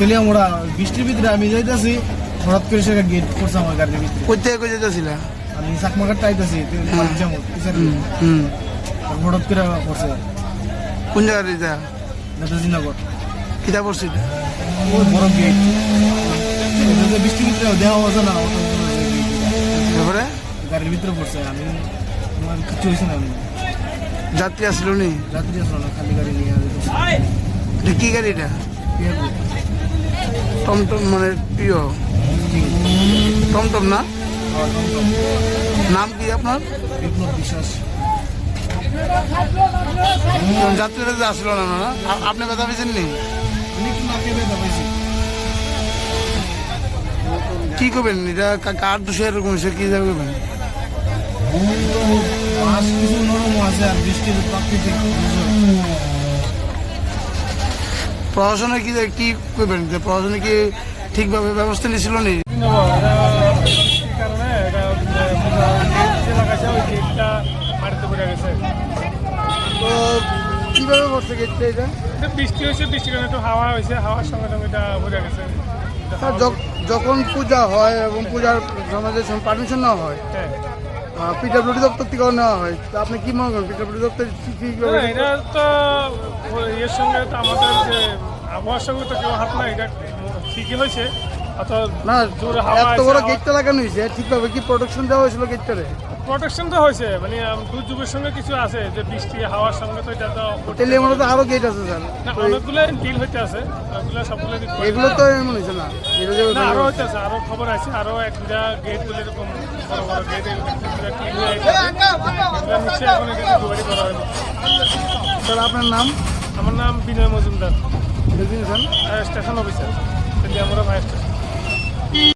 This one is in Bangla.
তেলে আমরা বৃষ্টির ভিতরে আমি যাইতেছি হঠাৎ করে সে গেট করছে আমার গাড়ির ভিতরে। কই থেকে কই যেতেছিলা আমি চাকমাঘাট টাইতেছি যাব হুম হঠাৎ করে করছে কোন জায়গার এটা? নেতাজি নগর কিতা পড়ছিল ওই বড় গেট বৃষ্টির ভিতরে দেওয়া হচ্ছে না তারপরে? গাড়ির ভিতরে পড়ছে আমি আমার কিছু হয়েছে না আমি। যাত্রী আসলো নি? রাত্রি আসলো না খালি গাড়ি নিয়ে এটা কি গাড়ি এটা? পিয়ারপুর। টমটম মানে প্রিয় টমটম না? নাম কি আপনার? বিপ্লব বিশ্বাস। যাত্রীরা যে আসলো না না আপনি কথা পেয়েছেন নি? ব্যথা কি করবেন? এটা কার দোষে এরকম হয়েছে? কি করবেন? কিছু নরম আছে আর বৃষ্টির প্রাকৃতিক। প্রশাসনে কি কি করবেন? যে প্রশাসনে কি ঠিকভাবে ব্যবস্থা নিয়েছিল নি এটা গেট যে ওই গেটটা মাটিতে পড়ে গেছে তো কীভাবে এটা বৃষ্টি হয়েছে বৃষ্টির কারণে একটু হাওয়া হয়েছে হাওয়ার সঙ্গে সঙ্গে এটা গেছে। যখন পূজা হয় এবং পূজার সমাজের পারমিশন নেওয়া হয় হ্যাঁ। পিডাব্লিউডি দপ্তর থেকেও নেওয়া হয়। তো আপনি কি মনে করেন পিডাব্লিউডি দপ্তর এটা তো ইয়ের সঙ্গে তো আমাদের যে আবহাওয়ার সঙ্গে তো কেউ হাত না এটা ঠিকই হয়েছে। অত না এত বড় গেটটা লাগানো হয়েছে ঠিকভাবে কি প্রোটেকশন দেওয়া হয়েছিল গেটটারে প্রোটেকশন তো হয়েছে মানে দুর্যোগের সঙ্গে কিছু আছে যে বৃষ্টি হাওয়ার সঙ্গে তো এটা তো তেলে মনে তো আরও গেট আছে স্যার। না অনেকগুলো ডিল হইতে আছে ওগুলো সবগুলো। এগুলো তো এমন হয়েছে না আরও হইতেছে আরও খবর আছে আরও এক দুটা গেটগুলো এরকম বড় বড় গেট স্যার আপনার নাম? আমার নাম বিনয় মজুমদার। স্টেশন অফিসার আমরা ফায়ার স্টেশন